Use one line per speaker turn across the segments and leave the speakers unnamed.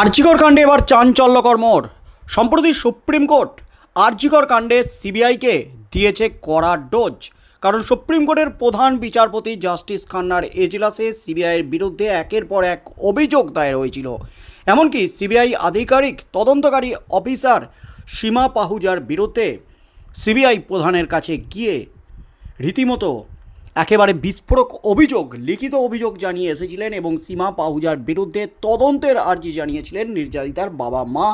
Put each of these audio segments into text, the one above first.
আর্জিকর কাণ্ডে এবার চাঞ্চল্যকর মোড়। সম্প্রতি সুপ্রিম কোর্ট আর্জিকর কাণ্ডে সিবিআইকে দিয়েছে কড়া ডোজ। কারণ সুপ্রিম কোর্টের প্রধান বিচারপতি জাস্টিস খান্নার এজলাসে সিবিআইয়ের বিরুদ্ধে একের পর এক অভিযোগ দায়ের হয়েছিল। এমনকি সিবিআই আধিকারিক, তদন্তকারী অফিসার সীমা পাহুজার বিরুদ্ধে সিবিআই প্রধানের কাছে গিয়ে রীতিমতো একেবারে বিস্ফোরক অভিযোগ, লিখিত অভিযোগ জানিয়ে এসেছিলেন এবং সীমা পাহুজার বিরুদ্ধে তদন্তের আর্জি জানিয়েছিলেন নির্যাতিতার বাবা মা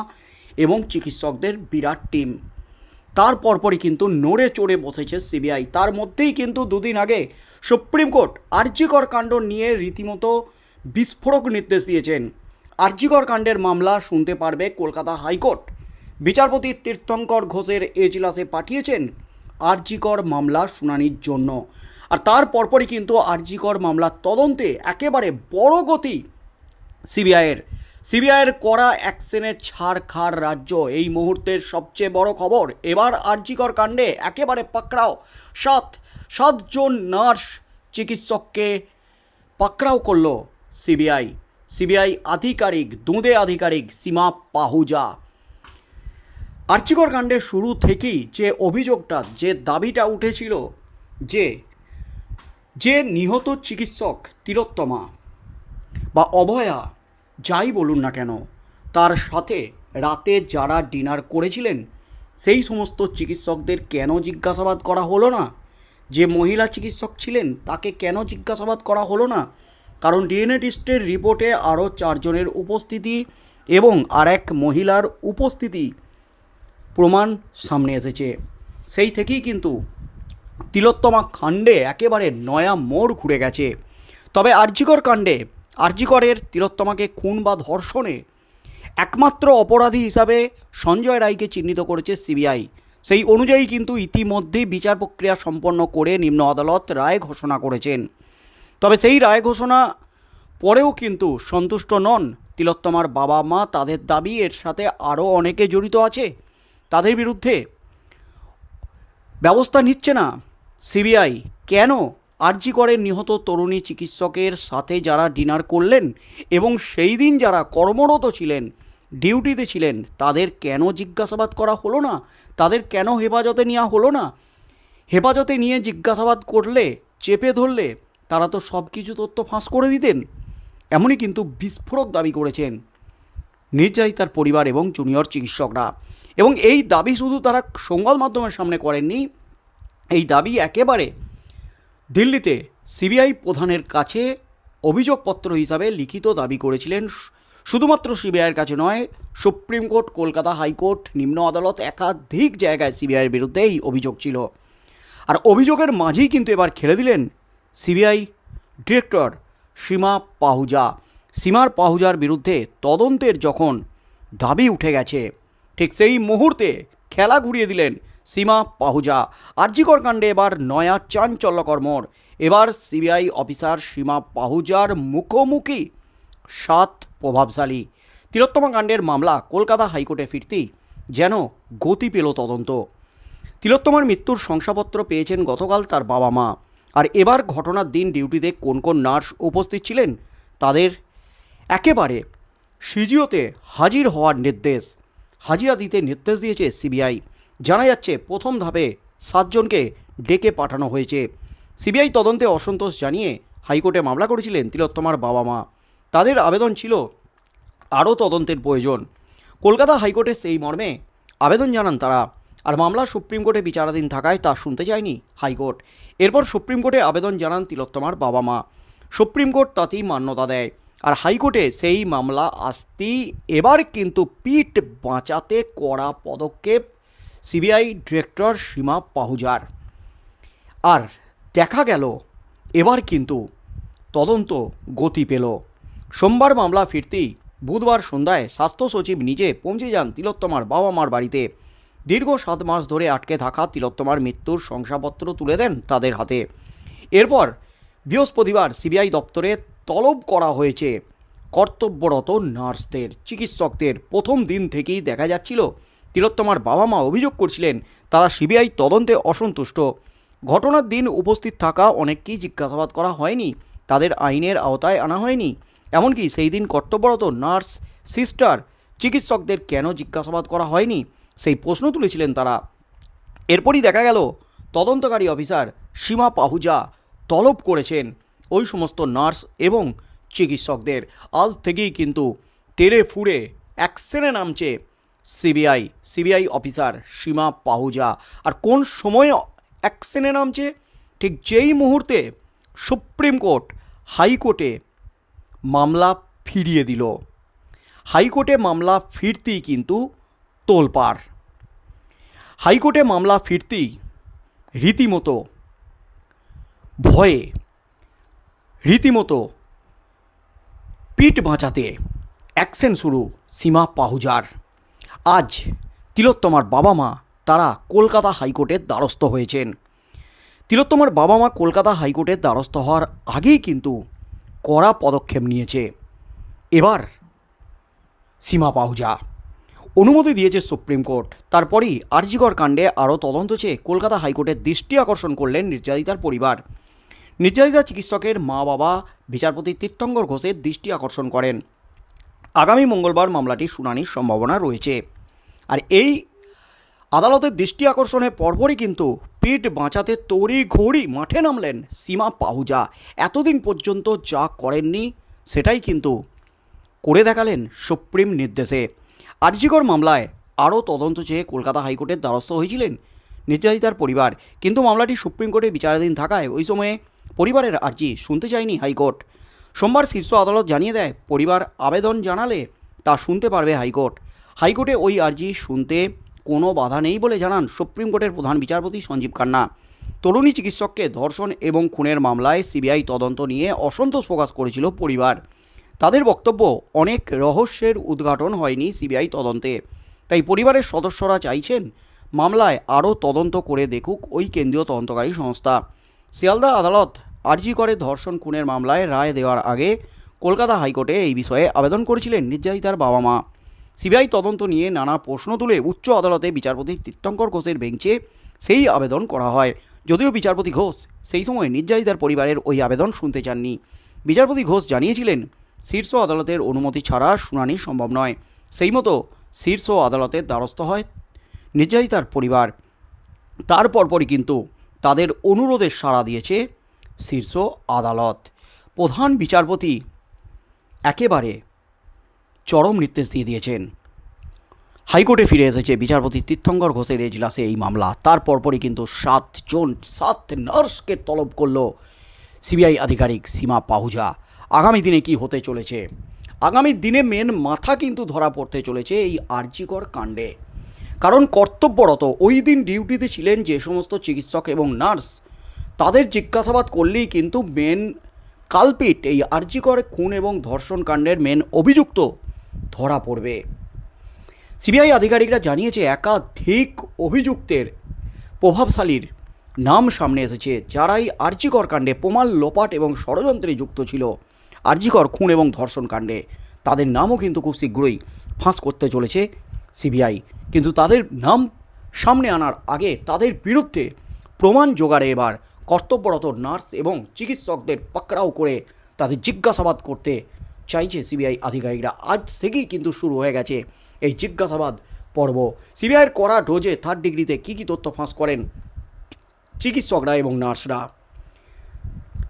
এবং চিকিৎসকদের বিরাট টিম। তার পরপরই কিন্তু নড়ে চড়ে বসেছে সিবিআই। তার মধ্যেই কিন্তু দুদিন আগে সুপ্রিম কোর্ট আর্জিকর কাণ্ড নিয়ে রীতিমতো বিস্ফোরক নির্দেশ দিয়েছেন। আর্জিকর কাণ্ডের মামলা শুনতে পারবে কলকাতা হাইকোর্ট। বিচারপতি তীর্থঙ্কর ঘোষের এজলাসে পাঠিয়েছেন আরজিকর মামলা শুনানির জন্য। আর তার পরপরই কিন্তু আরজিকর মামলার তদন্তে একেবারে বড় গতি সিবিআইয়ের। সিবিআইয়ের করা অ্যাকশনে ছাড় খার রাজ্য এই মুহূর্তের সবচেয়ে বড় খবর। এবার আরজিকর কাণ্ডে একেবারে পাকড়াও। সাত সাতজন নার্স চিকিৎসককে পাকড়াও করল সিবিআই। সিবিআই আধিকারিক, দুঁদে আধিকারিক সীমা পাহুজা। আর্চিকর কাণ্ডে শুরু থেকেই যে অভিযোগটা, যে দাবিটা উঠেছিল যে যে নিহত চিকিৎসক তিলোত্তমা বা অভয়া, যাই বলুন না কেন, তার সাথে রাতে যারা ডিনার করেছিলেন, সেই সমস্ত চিকিৎসকদের কেন জিজ্ঞাসাবাদ করা হলো না? যে মহিলা চিকিৎসক ছিলেন, তাকে কেন জিজ্ঞাসাবাদ করা হলো না? কারণ ডিএনএ টেস্টের রিপোর্টে আরও চারজনের উপস্থিতি এবং আর এক মহিলার উপস্থিতি প্রমাণ সামনে এসেছে। সেই থেকেই কিন্তু তিলোত্তমা কাণ্ডে একেবারে নয়া মোড় ঘুরে গেছে। তবে আরজিকর কাণ্ডে, আরজিকরের তিলোত্তমাকে খুন বা ধর্ষণে একমাত্র অপরাধী হিসাবে সঞ্জয় রায়কে চিহ্নিত করেছে সিবিআই। সেই অনুযায়ী কিন্তু ইতিমধ্যেই বিচার প্রক্রিয়া সম্পন্ন করে নিম্ন আদালত রায় ঘোষণা করেছেন। তবে সেই রায় ঘোষণা পরেও কিন্তু সন্তুষ্ট নন তিলোত্তমার বাবা মা তাদের দাবি এর সাথে আরও অনেকে জড়িত আছে। তাদের বিরুদ্ধে ব্যবস্থা নিচ্ছে না। সিবিআই, কেন আরজি করে নিহত তরুণী চিকিৎসকের সাথে যারা ডিনার করলেন এবং সেই দিন যারা কর্মরত ছিলেন, ডিউটিতে ছিলেন, তাদের কেন জিজ্ঞাসাবাদ করা হলো না? তাদের কেন হেফাজতে নেওয়া হলো না? হেফাজতে নিয়ে জিজ্ঞাসাবাদ করলে, চেপে ধরলে, তারা তো সব কিছু তথ্য ফাঁস করে দিতেন। এমনই কিন্তু বিস্ফোরক দাবি করেছেন নির্যাতিতার পরিবার এবং জুনিয়র চিকিৎসকরা। এবং এই দাবি শুধু তারা সংবাদ মাধ্যমের সামনে করেননি এই দাবি একেবারে দিল্লিতে সিবিআই প্রধানের কাছে অভিযোগপত্র হিসাবে লিখিত দাবি করেছিলেন। শুধুমাত্র সিবিআইয়ের কাছে নয়, সুপ্রিম কোর্ট, কলকাতা হাইকোর্ট, নিম্ন আদালত একাধিক জায়গায় সিবিআইয়ের বিরুদ্ধে এই অভিযোগ ছিল। আর অভিযোগের মাঝেই কিন্তু এবার খেলে দিলেন সিবিআই ডিরেক্টর সীমা পাহুজা। সীমার পাহুজার বিরুদ্ধে তদন্তের যখন দাবি উঠে গেছে, ঠিক সেই মুহূর্তে খেলা ঘুরিয়ে দিলেন সীমা পাহুজা। আর্যিকর কাণ্ডে এবার নয়া চাঞ্চল্যকর এবার সিবিআই অফিসার সীমা পাহুজার মুখোমুখি। সাত প্রভাবশালী। তিলোত্তমা কাণ্ডের মামলা কলকাতা হাইকোর্টে ফিরতেই যেন গতি পেল তদন্ত। তিলোত্তমার মৃত্যুর শংসাপত্র পেয়েছেন গতকাল তার বাবা মা। আর এবার ঘটনার দিন ডিউটিতে কোন কোন নার্স উপস্থিত ছিলেন, তাদের একেবারে সিজিওতে হাজির হওয়ার নির্দেশ। হাজিরা দিতে নির্দেশ দিয়েছে সিবিআই। জানা যাচ্ছে প্রথম ধাপে সাতজনকে ডেকে পাঠানো হয়েছে। সিবিআই তদন্তে অসন্তোষ জানিয়ে হাইকোর্টে মামলা করেছিলেন তিলোত্তমার বাবা মা। তাদের আবেদন ছিল আরও তদন্তের প্রয়োজন। কলকাতা হাইকোর্টে সেই মর্মে আবেদন জানান তারা। আর মামলা সুপ্রিম কোর্টে বিচারাধীন থাকায় তা শুনতে চায়নি হাইকোর্ট। এরপর সুপ্রিম কোর্টে আবেদন জানান তিলোত্তমার বাবা মা। সুপ্রিম কোর্ট তাতেই মান্যতা দেয়। আর হাইকোর্টে সেই মামলা আসতেই এবার কিন্তু পিঠ বাঁচাতে কড়া পদক্ষেপ সিবিআই ডিরেক্টর সীমা পাহুজার। আর দেখা গেল, এবার কিন্তু তদন্ত গতি পেল। সোমবার মামলা ফিরতেই বুধবার সন্ধ্যায় স্বাস্থ্য সচিব নিজে পৌঁছে যান তিলোত্তমার বাবা মার বাড়িতে। দীর্ঘ সাত মাস ধরে আটকে থাকা তিলোত্তমার মৃত্যুর শংসাপত্র তুলে দেন তাদের হাতে। এরপর বৃহস্পতিবার সিবিআই দপ্তরে তলব করা হয়েছে। কর্তব্যরত নার্সদের, চিকিৎসকদের প্রথম দিন থেকেই দেখা যাচ্ছিল তিলোত্তমার বাবা মা অভিযোগ করছিলেন, তারা সিবিআই তদন্তে অসন্তুষ্ট। ঘটনার দিন উপস্থিত থাকা অনেককেই জিজ্ঞাসাবাদ করা হয়নি, তাদের আইনের আওতায় আনা হয়নি। এমনকি সেই দিন কর্তব্যরত নার্স, সিস্টার, চিকিৎসকদের কেন জিজ্ঞাসাবাদ করা হয়নি, সেই প্রশ্ন তুলেছিলেন তারা। এরপরই দেখা গেল, তদন্তকারী অফিসার সীমা পাহুজা তলব করেছেন ওই সমস্ত নার্স এবং চিকিৎসকদের। আজ থেকেই কিন্তু তেড়ে ফুড়ে অ্যাকশনে নামছে CBI CBI officer Seema Pahuja. আর কোন সময়ে অ্যাকশনে নামছে? ঠিক যেই মুহূর্তে সুপ্রিম কোর্ট হাইকোর্টে মামলা ফিরিয়ে দিল। হাইকোর্টে মামলা ফিরতেই কিন্তু তোলপাড়। হাইকোর্টে মামলা ফিরতেই রীতিমতো ভয়ে, রীতিমতো পিঠ বাঁচাতে অ্যাকশন শুরু সীমা পাহুজার। আজ তিলোত্তমার বাবা মা তারা কলকাতা হাইকোর্টের দ্বারস্থ হয়েছেন। তিলোত্তমার বাবা মা কলকাতা হাইকোর্টের দ্বারস্থ হওয়ার আগেই কিন্তু কড়া পদক্ষেপ নিয়েছে। এবার সীমা পাহুজা। অনুমতি দিয়েছে সুপ্রিম কোর্ট। তারপরেই আরজিকর কাণ্ডে আরও তদন্ত চেয়ে কলকাতা হাইকোর্টের দৃষ্টি আকর্ষণ করলেন নির্যাতিতার পরিবার। নির্যাতিতা চিকিৎসকের মা বাবা বিচারপতি তীর্থঙ্কর ঘোষের দৃষ্টি আকর্ষণ করেন। আগামী মঙ্গলবার মামলাটির শুনানির সম্ভাবনা রয়েছে। আর এই আদালতের দৃষ্টি আকর্ষণের পরপরই কিন্তু পিঠ বাঁচাতে তড়ি ঘড়ি মাঠে নামলেন সীমা পাহুজা। এতদিন পর্যন্ত যা করেননি সেটাই কিন্তু করে দেখালেন সুপ্রিম নির্দেশে। আরজিকর মামলায় আরও তদন্ত চেয়ে কলকাতা হাইকোর্টের দ্বারস্থ হয়েছিলেন নির্যাতিতার পরিবার। কিন্তু মামলাটি সুপ্রিম কোর্টে বিচারাধীন থাকায় ওই সময়ে পরিবারের আর্জি শুনতে চায়নি হাইকোর্ট। সোমবার শীর্ষ আদালত জানিয়ে দেয়, পরিবার আবেদন জানালে তা শুনতে পারবে হাইকোর্ট। হাইকোর্টে ওই আর্জি শুনতে কোনো বাধা নেই বলে জানান সুপ্রিম কোর্টের প্রধান বিচারপতি সঞ্জীব খান্না। তরুণী চিকিৎসককে ধর্ষণ এবং খুনের মামলায় সিবিআই তদন্ত নিয়ে অসন্তোষ প্রকাশ করেছিল পরিবার। তাদের বক্তব্য, অনেক রহস্যের উদ্ঘাটন হয়নি সিবিআই তদন্তে। তাই পরিবারের সদস্যরা চাইছেন মামলায় আরও তদন্ত করে দেখুক ওই কেন্দ্রীয় তদন্তকারী সংস্থা। শিয়ালদা আদালত আরজি করে ধর্ষণ খুনের মামলায় রায় দেওয়ার আগে কলকাতা হাইকোর্টে এই বিষয়ে আবেদন করেছিলেন নির্যাতিতার বাবা মা। সিবিআই তদন্ত নিয়ে নানা প্রশ্ন তুলে উচ্চ আদালতে বিচারপতি তীর্থঙ্কর ঘোষের বেঞ্চে সেই আবেদন করা হয়। যদিও বিচারপতি ঘোষ সেই সময় নির্যাতিতার পরিবারের ওই আবেদন শুনতে চাননি। বিচারপতি ঘোষ জানিয়েছিলেন, শীর্ষ আদালতের অনুমতি ছাড়া শুনানি সম্ভব নয়। সেই মতো শীর্ষ আদালতের দ্বারস্থ হয় নির্যাতিতার পরিবার। তার পরপরই কিন্তু তাদের অনুরোধের সাড়া দিয়েছে শীর্ষ আদালত। প্রধান বিচারপতি একেবারে চরম নির্দেশ দিয়ে দিয়েছেন। হাইকোর্টে ফিরে এসেছে বিচারপতি তীর্থঙ্কর ঘোষের এজলাসে এই মামলা। তার পরপরই কিন্তু সাতজন সাত নার্সকে তলব করল সিবিআই আধিকারিক সীমা পাহুজা। আগামী দিনে কি হতে চলেছে? আগামী দিনে মেন মাথা কিন্তু ধরা পড়তে চলেছে এই আর্জিকর কাণ্ডে। কারণ কর্তব্যরত ওই দিন ডিউটিতে ছিলেন যে সমস্ত চিকিৎসক এবং নার্স তাদের জিজ্ঞাসাবাদ করলেই কিন্তু মেন কালপিট, এই আর্জিকর খুন এবং ধর্ষণ কাণ্ডের মেন অভিযুক্ত ধরা পড়বে। সিবিআই আধিকারিকরা জানিয়েছে, একাধিক অভিযুক্তের প্রভাবশালীর নাম সামনে এসেছে, যারাই আর্জিকর কাণ্ডে প্রমাণ, লোপাট এবং ষড়যন্ত্রে যুক্ত ছিল। আর্জিকর খুন এবং ধর্ষণ কাণ্ডে তাদের নামও কিন্তু খুব শীঘ্রই ফাঁস করতে চলেছে সিবিআই। কিন্তু তাদের নাম সামনে আনার আগে তাদের বিরুদ্ধে প্রমাণ জোগাড়ে এবার কর্তব্যরত নার্স এবং চিকিৎসকদের পাকড়াও করে তাদের জিজ্ঞাসাবাদ করতে চাইছে সিবিআই আধিকারিকরা। আজ থেকেই কিন্তু শুরু হয়ে গেছে এই জিজ্ঞাসাবাদ পর্ব। সিবিআইয়ের করা ডোজে থার্ড ডিগ্রিতে কী কী তথ্য ফাঁস করেন চিকিৎসকরা এবং নার্সরা?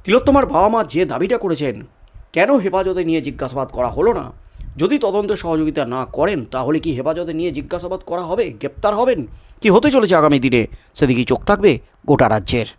তিলোত্তমার বাবা মা যে দাবিটা করেছেন, কেন হেফাজতে নিয়ে জিজ্ঞাসাবাদ করা হলো না? যদি তদন্তে সহযোগিতা না করেন, তাহলে কি হেফাজতে নিয়ে জিজ্ঞাসাবাদ করা হবে, গ্রেপ্তার হবেন? কি হতে চলেছে আগামী দিনে? সেদিকেই চোখ থাকবে গোটা রাজ্যের।